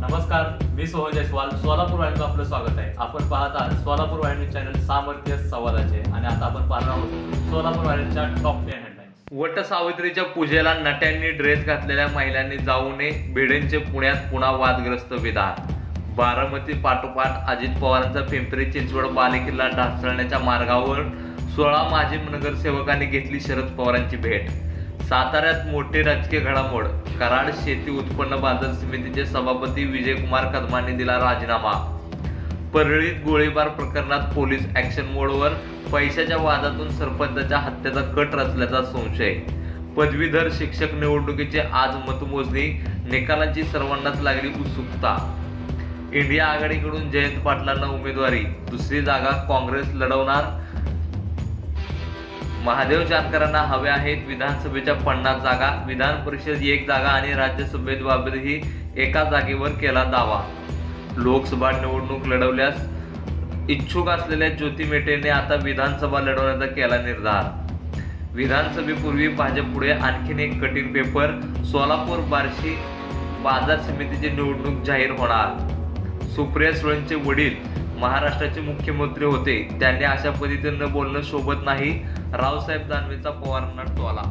नमस्कार मी सोहन जयस्वाल सोलापूर वाहिनीचं आपलं स्वागत आहे. आपण पाहत आहात सोलापूर वाहिनी चॅनल सामर्थ्य संवादाचे आणि आता आपण पाहणार आहोत सोलापूर वाहिनीच्या टॉप टेन हेडलाईन्स वट सावित्रीच्या पूजेला नट्यांनी ड्रेस घातलेल्या महिलांनी जाऊ नये भिडेंचे पुण्यात पुन्हा वादग्रस्त विधान. बारामती पाठोपाठ अजित पवारांचा पिंपरी चिंचवड बालेकिल्ला ढासळण्याच्या मार्गावर सोळा माजी नगरसेवकांनी घेतली शरद पवारांची भेट. साताऱ्यात मोठे राजकीय घडामोड. कराड शेती उत्पन्न बाजार समितीचे सभापती विजयकुमार कदमांनी दिला राजीनामा. परळीत गोळीबार प्रकरणात पोलीस ऍक्शन मोडवर पैशाच्या वादातून सरपंचाच्या हत्येचा कट रचल्याचा संशय. पदवीधर शिक्षक निवडणुकीचे आज मतमोजणी निकालांची सर्वांनाच लागली उत्सुकता. इंडिया आघाडीकडून जयंत पाटलांना उमेदवारी दुसरी जागा काँग्रेस लढवणार महादेव जानकरांना हव्या आहेत विधानसभेच्या पन्नास जागा विधान परिषद एक जागा आणि राज्यसभेत बाबतही एका जागेवर केला दावा. लोकसभा निवडणूक लढवल्यास इच्छुक असलेल्या ज्योती मेटेने आता विधानसभा लढवण्याचा केला निर्धार. विधानसभेपूर्वी भाजपपुढे आणखीन एक कठीण पेपर सोलापूर बार्शी बाजार समितीची निवडणूक जाहीर होणार. सुप्रिया सुळेंचे वडील महाराष्ट्राचे मुख्यमंत्री होते. त्यांनी अशा पद्धतीनं बोलणं शोभत नाही. रावसाहेब दानवेचा पवारांना टोला